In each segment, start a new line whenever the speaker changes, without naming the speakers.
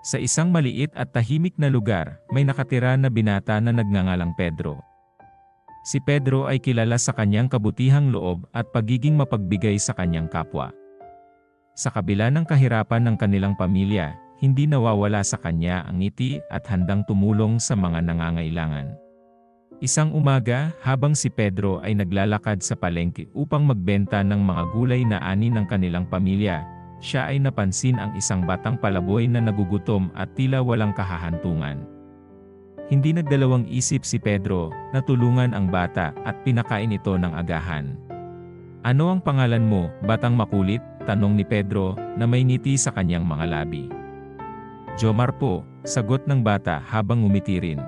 Sa isang maliit at tahimik na lugar, may nakatira na binata na nagngangalang Pedro. Si Pedro ay kilala sa kanyang kabutihang loob at pagiging mapagbigay sa kanyang kapwa. Sa kabila ng kahirapan ng kanilang pamilya, hindi nawawala sa kanya ang ngiti at handang tumulong sa mga nangangailangan. Isang umaga, habang si Pedro ay naglalakad sa palengke upang magbenta ng mga gulay na ani ng kanilang pamilya, siya ay napansin ang isang batang palaboy na nagugutom at tila walang kahahantungan. Hindi nagdalawang isip si Pedro na tulungan ang bata at pinakain ito ng agahan. Ano ang pangalan mo, batang makulit? Tanong ni Pedro na may ngiti sa kanyang mga labi. Jomar po, sagot ng bata habang umiti rin.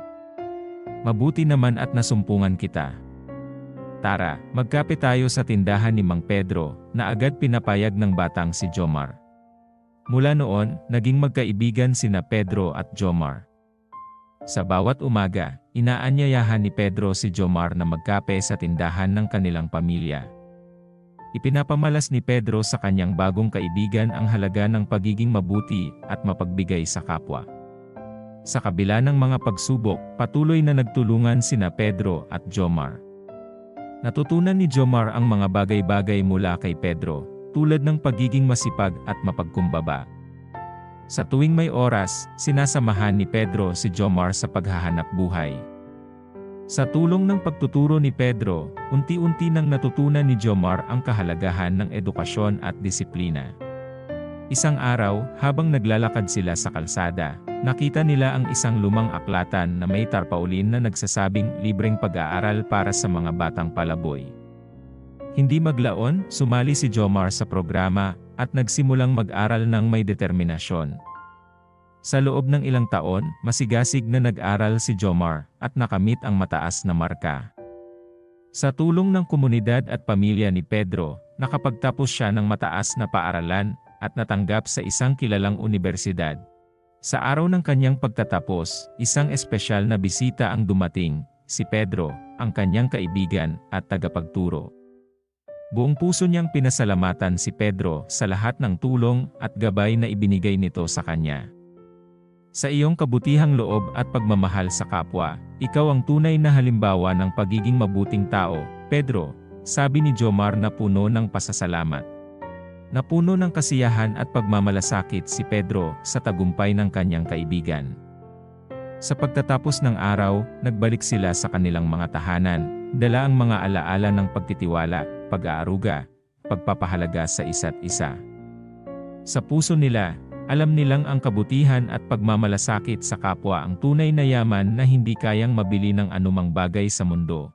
Mabuti naman at nasumpungan kita. Tara, magkape tayo sa tindahan ni Mang Pedro, na agad pinapayag ng batang si Jomar. Mula noon, naging magkaibigan sina Pedro at Jomar. Sa bawat umaga, inaanyayahan ni Pedro si Jomar na magkape sa tindahan ng kanilang pamilya. Ipinapamalas ni Pedro sa kanyang bagong kaibigan ang halaga ng pagiging mabuti at mapagbigay sa kapwa. Sa kabila ng mga pagsubok, patuloy na nagtulungan sina Pedro at Jomar. Natutunan ni Jomar ang mga bagay-bagay mula kay Pedro, tulad ng pagiging masipag at mapagkumbaba. Sa tuwing may oras, sinasamahan ni Pedro si Jomar sa paghahanap buhay. Sa tulong ng pagtuturo ni Pedro, unti-unti nang natutunan ni Jomar ang kahalagahan ng edukasyon at disiplina. Isang araw, habang naglalakad sila sa kalsada, nakita nila ang isang lumang aklatan na may tarpaulin na nagsasabing libreng pag-aaral para sa mga batang palaboy. Hindi maglaon, sumali si Jomar sa programa at nagsimulang mag-aral ng may determinasyon. Sa loob ng ilang taon, masigasig na nag-aral si Jomar at nakamit ang mataas na marka. Sa tulong ng komunidad at pamilya ni Pedro, nakapagtapos siya ng mataas na paaralan at natanggap sa isang kilalang universidad. Sa araw ng kanyang pagtatapos, isang espesyal na bisita ang dumating, si Pedro, ang kanyang kaibigan at tagapagturo. Buong puso niyang pinasalamatan si Pedro sa lahat ng tulong at gabay na ibinigay nito sa kanya. Sa iyong kabutihang loob at pagmamahal sa kapwa, ikaw ang tunay na halimbawa ng pagiging mabuting tao, Pedro, sabi ni Jomar na puno ng pasasalamat. Napuno ng kasiyahan at pagmamalasakit si Pedro sa tagumpay ng kanyang kaibigan. Sa pagtatapos ng araw, nagbalik sila sa kanilang mga tahanan, dala ang mga alaala ng pagtitiwala, pag-aaruga, pagpapahalaga sa isa't isa. Sa puso nila, alam nilang ang kabutihan at pagmamalasakit sa kapwa ang tunay na yaman na hindi kayang mabili ng anumang bagay sa mundo.